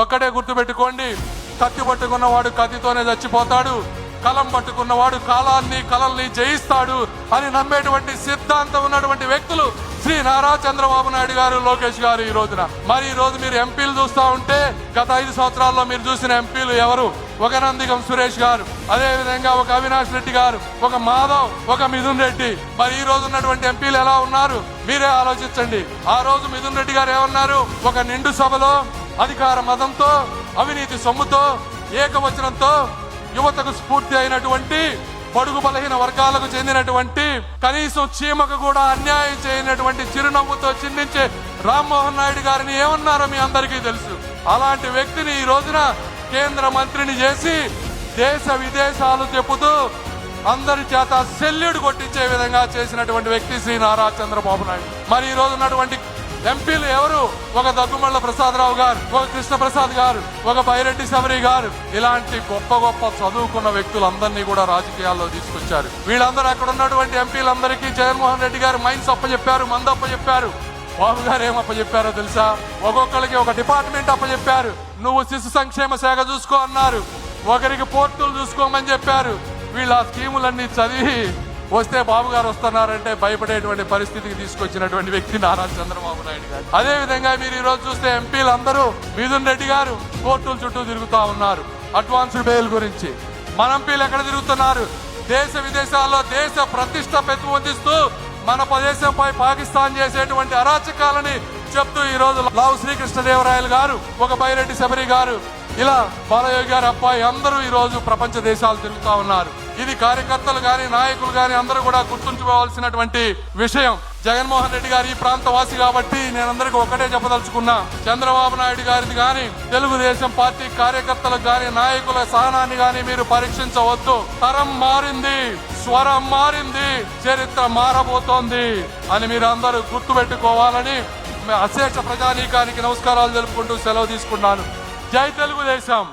ఒక్కడే గుర్తుపెట్టుకోండి కత్తి పట్టుకున్నవాడు కత్తితోనే చచ్చిపోతాడు కలం పట్టుకున్నవాడు కాలాన్ని కలల్ని జయిస్తాడు అని నమ్మేటువంటి సిద్ధాంతం ఉన్నటువంటి వ్యక్తులు శ్రీ నారా చంద్రబాబు నాయుడు గారు లోకేష్ గారు ఈ రోజున. మరి ఈ రోజు మీరు ఎంపీలు చూస్తా ఉంటే గత ఐదు సంవత్సరాల్లో మీరు చూసిన ఎంపీలు ఎవరు? ఒక నందిగం సురేష్ గారు అదే విధంగా ఒక అవినాష్ రెడ్డి గారు ఒక మాధవ్ ఒక మిథున్ రెడ్డి. మరి ఈ రోజు ఉన్నటువంటి ఎంపీలు ఎలా ఉన్నారు? మీరే ఆలోచించండి. ఆ రోజు మిథున్ రెడ్డి గారు ఏమన్నారు ఒక నిండు సభలో అధికార మతంతో అవినీతి సొమ్ముతో ఏకవచనంతో యువతకు స్ఫూర్తి అయినటువంటి బడుగు బలహీన వర్గాలకు చెందినటువంటి కనీసం చీమకు కూడా అన్యాయం చేయనటువంటి చిరునవ్వుతో చిందించే రామ్మోహన్ నాయుడు గారిని ఏమన్నారో మీ అందరికీ తెలుసు. అలాంటి వ్యక్తిని ఈ రోజున కేంద్ర మంత్రిని చేసి దేశ విదేశాలు చెబుతూ అందరి చేత సెల్యూడ్ కొట్టించే విధంగా చేసినటువంటి వ్యక్తి శ్రీ నారా చంద్రబాబు నాయుడు. మరి ఈ రోజు ఉన్నటువంటి ఎంపీలు ఎవరు? ఒక దగ్గుమల్ల ప్రసాదరావు గారు ఒక కృష్ణప్రసాద్ గారు ఒక బైరెడ్డి శబరి గారు. ఇలాంటి గొప్ప గొప్ప చదువుకున్న వ్యక్తులందరినీ కూడా రాజకీయాల్లో తీసుకొచ్చారు. వీళ్ళందరూ అక్కడ ఉన్నటువంటి ఎంపీలందరికీ జగన్మోహన్ రెడ్డి గారు మైన్స్ అప్పచెప్పారు మందు అప్పచెప్పారు. బాబు గారు ఏం అప్పచెప్పారో తెలుసా? ఒక్కొక్కరికి ఒక డిపార్ట్మెంట్ అప్పచెప్పారు. నువ్వు శిశు సంక్షేమ శాఖ చూసుకో అన్నారు. ఒకరికి పోర్టులు చూసుకోమని చెప్పారు. వీళ్ళ ఆ స్కీములన్నీ చదివి వస్తే బాబు గారు వస్తున్నారంటే భయపడేటువంటి పరిస్థితికి తీసుకొచ్చినటువంటి వ్యక్తి నారా చంద్రబాబు నాయుడు గారు. అదే విధంగా మీరు ఈ రోజు చూస్తే ఎంపీలు అందరూ మిథున్ రెడ్డి గారు కోర్టుల చుట్టూ తిరుగుతా ఉన్నారు. అడ్వాన్స్డ్ బెయిల్ గురించి. మన ఎంపీలు ఎక్కడ తిరుగుతున్నారు? దేశ విదేశాల్లో దేశ ప్రతిష్ట పెంపొందిస్తూ మన ప్రదేశంపై పాకిస్తాన్ చేసేటువంటి అరాచకాలని చెప్తూ ఈ రోజు లావు శ్రీకృష్ణదేవరాయలు గారు ఒక బైరెడ్డి శబరి గారు ఇలా బాలయ్య గారి అబ్బాయి అందరూ ఈరోజు ప్రపంచ దేశాలు తిరుగుతా ఉన్నారు. ఇది కార్యకర్తలు కానీ నాయకులు కానీ అందరూ కూడా గుర్తుంచుకోవాల్సినటువంటి విషయం. జగన్మోహన్ రెడ్డి గారు ఈ ప్రాంతవాసి కాబట్టి నేను ఒకటే చెప్పదలుచుకున్నా. చంద్రబాబు నాయుడు గారిది కానీ తెలుగుదేశం పార్టీ కార్యకర్తలకు కానీ నాయకుల సహనాన్ని కానీ మీరు పరీక్షించవద్దు. తరం మారింది స్వరం మారింది చరిత్ర మారబోతోంది అని మీరు అందరూ గుర్తుపెట్టుకోవాలని అశేష ప్రజానీకానికి నమస్కారాలు తెలుపుకుంటూ సెలవు తీసుకున్నాను. జై తెలుగుదేశం.